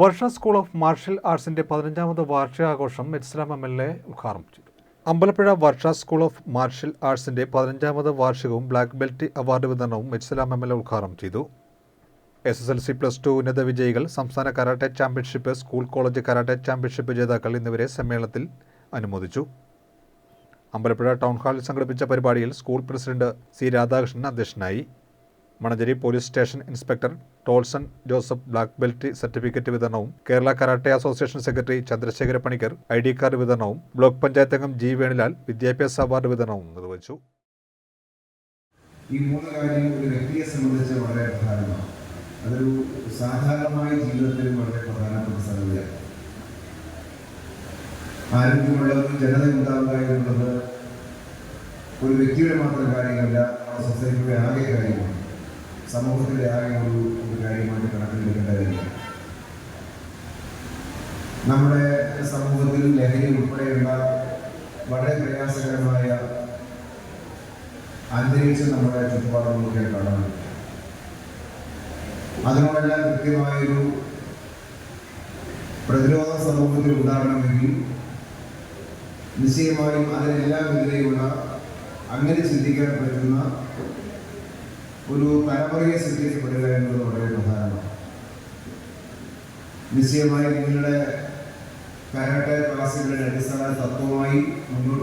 Varsha school of martial ആർട്സിന്റെ പതിനഞ്ചാമത് വാർഷികാഘോഷം മെറ്റ്സ്ലാം എം എൽ എ ഉദ്ഘാടനം ചെയ്തു. Ambalappuzha Varsha school of martial ആർട്സിന്റെ പതിനഞ്ചാമത് വാർഷികവും ബ്ലാക്ക് ബെൽറ്റ് അവാർഡ് വിതരണവും മെറ്റ്സ്ലാം എം എൽ എ ഉദ്ഘാടനം ചെയ്തു. S S L C plus two ഉന്നത വിജയികൾ സംസ്ഥാന karate championship school college karate championship ജേതാക്കൾ എന്നിവരെ സമ്മേളനത്തിൽ അനുമോദിച്ചു. അമ്പലപ്പുഴ ടൗൺ ഹാളിൽ സംഘടിപ്പിച്ച പരിപാടിയിൽ സ്കൂൾ പ്രസിഡന്റ് സി രാധാകൃഷ്ണൻ അധ്യക്ഷനായി. Mananchery police station inspector Tolson Joseph black belt certificate വിതരണവും Kerala karate association secretary Chandrasekhara Panicker I D card വിതരണവും ബ്ലോക്ക് പഞ്ചായത്ത് അംഗം ജി വേണിലാൽ വിദ്യാഭ്യാസ അവാർഡ് വിതരണവും നിർവഹിച്ചു. ഈ മൂന്ന് കാര്യങ്ങൾ ഒരു വ്യക്തിയെ സംബന്ധിച്ച് വളരെ പ്രധാനമാണ്. അതൊരു സാധാരണമായ ജീവിതത്തിലും വളരെ പ്രധാനപ്പെട്ട സംഗതിയാണ്. ആരോഗ്യമുള്ളവർക്ക് ജനത ഉണ്ടാവുക എന്നുള്ളത് ഒരു വ്യക്തിയുടെ മാത്രം കാര്യമല്ല നമ്മുടെ സൊസൈറ്റിയുടെ ആകെ കാര്യമാണ്. സമൂഹത്തിന്റെ ആകെ ഒരു ഒരു കാര്യമായിട്ട് കണക്കിലെടുക്കേണ്ട കാര്യമാണ് നമ്മുടെ സമൂഹത്തിൽ ലഹരി ഉൾപ്പെടെയുള്ള വളരെ പ്രയാസകരമായ അന്തരീക്ഷം നമ്മുടെ ചുറ്റുപാടുകളൊക്കെ കാണാൻ അതിനോടെല്ലാം കൃത്യമായൊരു പ്രതിരോധ സമൂഹത്തിൽ ഉണ്ടാകണമെങ്കിൽ നിശ്ചയമായും അതിനെല്ലാം എതിരെയുള്ള അങ്ങനെ ചിന്തിക്കാൻ പറ്റുന്ന ഒരു തലമുറയെ സൃഷ്ടിക്കപ്പെടുക എന്നത് വളരെ പ്രധാനമാണ്. നിശ്ചയമായി നിങ്ങളുടെ കരാട്ടെ ക്ലാസ്സുകളുടെ അടിസ്ഥാന തത്വമായി മുന്നോട്ട്